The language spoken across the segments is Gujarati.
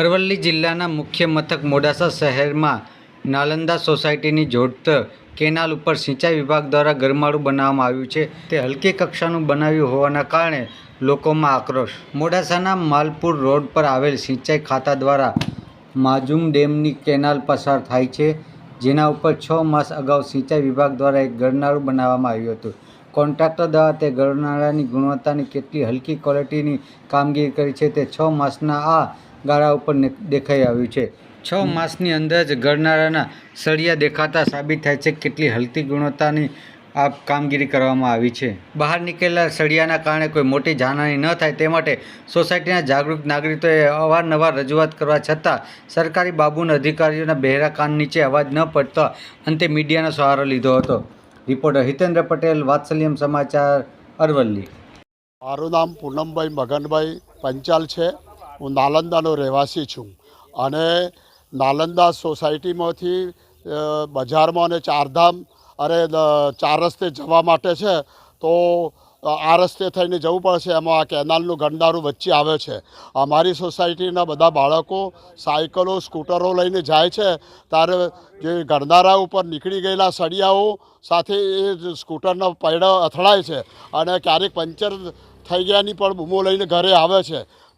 અરવલ્લી જિલ્લાના મુખ્ય મથક મોડાસા શહેરમાં નાલંદા સોસાયટીની જોડત કેનાલ ઉપર સિંચાઈ વિભાગ દ્વારા ગરમાળું બનાવવામાં આવ્યું છે. તે હલકી કક્ષાનું બનાવ્યું હોવાના કારણે લોકોમાં આક્રોશ. મોડાસાના માલપુર રોડ પર આવેલ સિંચાઈ ખાતા દ્વારા માજુમ ડેમની કેનાલ પસાર થાય છે, જેના ઉપર છ માસ અગાઉ સિંચાઈ વિભાગ દ્વારા એક ગરનાળું બનાવવામાં આવ્યું હતું. કોન્ટ્રાક્ટર દ્વારા તે ગરનાળાની ગુણવત્તાની કેટલી હલકી ક્વોલિટીની કામગીરી કરી છે તે છ માસના આ ગાળા ઉપર દેખાઈ આવ્યું છે. છ માસની અંદર જ ગરનાળાના સળિયા દેખાતા સાબિત થાય છે કેટલી હલકી ગુણવત્તાની આ કામગીરી કરવામાં આવી છે. બહાર નીકળેલા સળિયાના કારણે કોઈ મોટી જાનહાની ન થાય તે માટે સોસાયટીના જાગૃત નાગરિકોએ અવારનવાર રજૂઆત કરવા છતાં સરકારી બાબુના અધિકારીઓના બહેરા કાન નીચે અવાજ ન પડતા અંતે મીડિયાનો સહારો લીધો હતો. રિપોર્ટર હિતેન્દ્ર પટેલ, વાત્સલ્યમ સમાચાર, અરવલ્લી. મારું નામ પૂનમભાઈ મગનભાઈ પંચાલ છે. હું નાલંદાનો રહેવાસી છું અને નાલંદા સોસાયટીમાંથી બજારમાં અને ચારધામ દ- ચાર રસ્તે જવા માટે છે, તો આ રસ્તે થઈને જવું પડશે. એમાં આ કેનાલનું ગંડારું વચ્ચે આવે છે. અમારી સોસાયટીના બધા બાળકો સાયકલો, સ્કૂટરો લઈને જાય છે. ત્યારે જે ગરનારા ઉપર નીકળી ગયેલા સળિયાઓ સાથે એ સ્કૂટરના પૈડા અથડાય છે અને ક્યારેક પંચર થઈ ગયાની પણ બૂમો લઈને ઘરે આવે છે.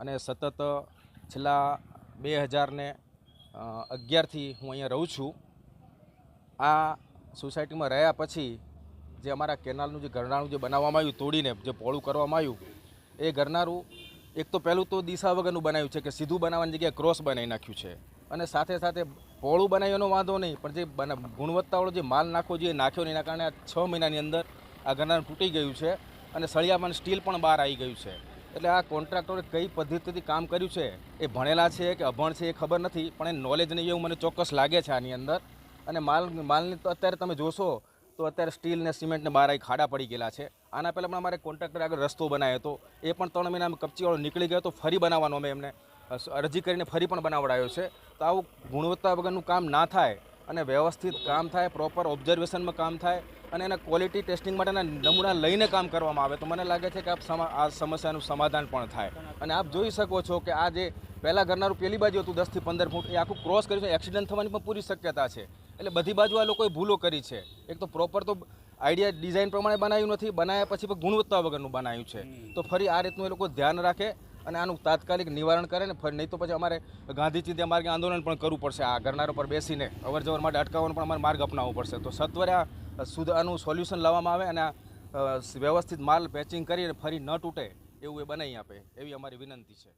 અને સતત છેલ્લા બે હજારને અગિયારથી હું અહીંયા રહું છું. આ સોસાયટીમાં રહ્યા પછી જે અમારા કેનાલનું જે ઘરનાળું જે બનાવવામાં આવ્યું, તોડીને જે પોળું કરવામાં આવ્યું, એ ઘરનારું એક તો પહેલું તો દિશા વગરનું બનાવ્યું છે કે સીધું બનાવવાની જગ્યાએ ક્રોસ બનાવી નાખ્યું છે. અને સાથે સાથે પોળું બનાવ્યો એનો વાંધો નહીં, પણ જે ગુણવત્તાવાળો જે માલ નાખવો જોઈએ નાખ્યો નહીં, એના કારણે આ છ મહિનાની અંદર આ ઘરનાળું તૂટી ગયું છે અને સળિયામાં સ્ટીલ પણ બહાર આવી ગયું છે. એટલે આ કોન્ટ્રાક્ટરે કઈ પદ્ધતિથી કામ કર્યું છે એ ભણેલા છે કે અભણ છે એ ખબર નથી, પણ એ નોલેજ નહીં એવું મને ચોક્કસ લાગે છે આની અંદર. અને માલ, માલની તો અત્યારે તમે જોશો તો અત્યારે સ્ટીલ ને સિમેન્ટને બહાર ખાડા પડી ગયેલા છે. આના પહેલાં પણ અમારે કોન્ટ્રાક્ટર આગળ રસ્તો બનાવ્યો હતો. એ પણ ત્રણ મહિનામાં કપચીવાળો નીકળી ગયો તો ફરી બનાવવાનો અમે એમને. અરજી કરીને ફરી પણ બનાવડાયો છે. તો આવું ગુણવત્તા વગરનું કામ ના થાય અને વ્યવસ્થિત કામ થાય પ્રોપર ઓબ્ઝર્વેશનમાં કામ થાય અને એના ક્વોલિટી ટેસ્ટિંગ માટેના નમૂના લઈને કામ કરવામાં આવે. તો મને લાગે છે કે આ સમા આ સમસ્યાનું સમાધાન પણ થાય. અને આપ જોઈ શકો છો કે આ જે પહેલાં ઘરનારું પેલી બાજુ હતું દસથી પંદર ફૂટ એ આખું ક્રોસ કર્યું છે એક્સિડન્ટ થવાની પણ પૂરી શક્યતા છે. એટલે બધી બાજુ આ લોકોએ ભૂલો કરી છે. એક તો પ્રોપર તો આઈડિયા ડિઝાઇન પ્રમાણે બનાવ્યું નથી બનાવ્યા પછી પણ ગુણવત્તા વગરનું બનાવ્યું છે. તો ફરી આ રીતનું એ લોકો ધ્યાન રાખે અને આનું તાત્કાલિક નિવારણ કરે ને નહીં તો પછી અમારે ગાંધી ચિંતા માર્ગે આંદોલન પણ કરવું પડશે. આ ગરનારો પર બેસીને અવર જવર માટે અટકાવવાનો પણ અમારે માર્ગ અપનાવવો પડશે. તો સત્વરે આ સુધ સોલ્યુશન લાવવામાં આવે અને આ વ્યવસ્થિત માલ પેચિંગ કરી અને ફરી ન તૂટે એવું એ બનાવી આપે એવી અમારી વિનંતી છે.